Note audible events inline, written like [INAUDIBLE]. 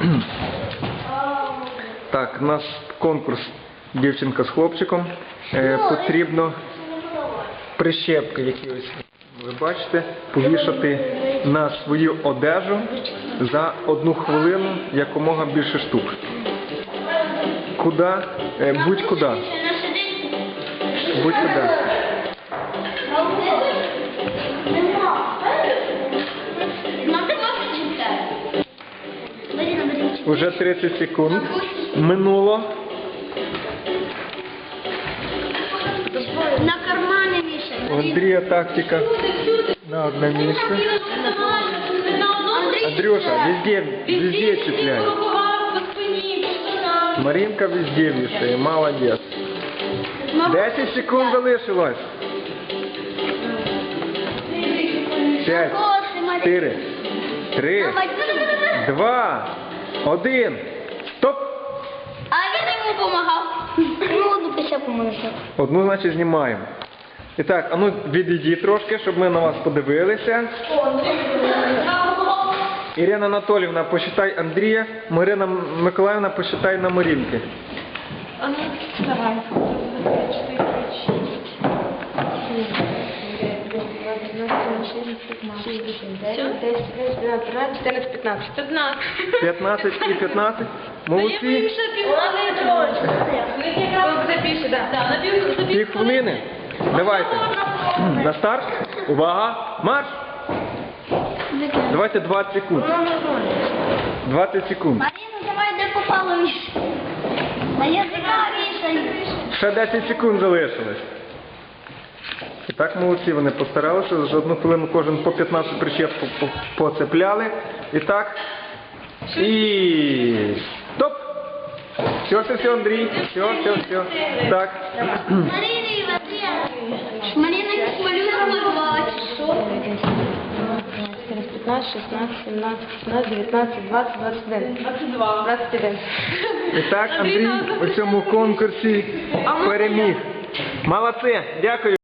[CLEARS THROAT] Так, у нас конкурс дівчинка з хлопчиком. Е, потрібно прищепки якісь, ви бачите, повішати на свою одежу за одну хвилину якомога більше штук. Куди? Е, будь-куди. Будь-куди. Уже 30 секунд. Минуло. На кармане вішай. У Андрія тактика на одне місце. Андрюша, везде, везде чіпляй. Маринка везде вішає, молодець. 10 секунд залишилось. 5, 4, 3, 2, 1. Стоп! А він йому допомагав. Ну, до ще поможе. Одну, значить, знімаємо. І так, а ну відійдіть трошки, щоб ми на вас подивилися. Ірина Анатолівна, посчитай Андрія, Марина Миколаївна, посчитай на Марінки. Ну, давай. 15. 15 і 15. Молодці. Запиши, да. Да, на пів- хвилини. Давайте. На старт. Увага. Марш. Давайте 20 секунд. 20 секунд. Маріна, давай де попало язика вішай. Ще 10 секунд залишилось. І так молодці, вони постаралися. За одну хвилину кожен по 15 причеп по- по- поцепляли. І так. І стоп! Все, все, все, Андрій. Все, все, все. Так. Малюнок малювала, 15, 16, 17, 18, 19, 20, 21. 22. 21. І так, Андрій у цьому конкурсі переміг. Молодці, дякую.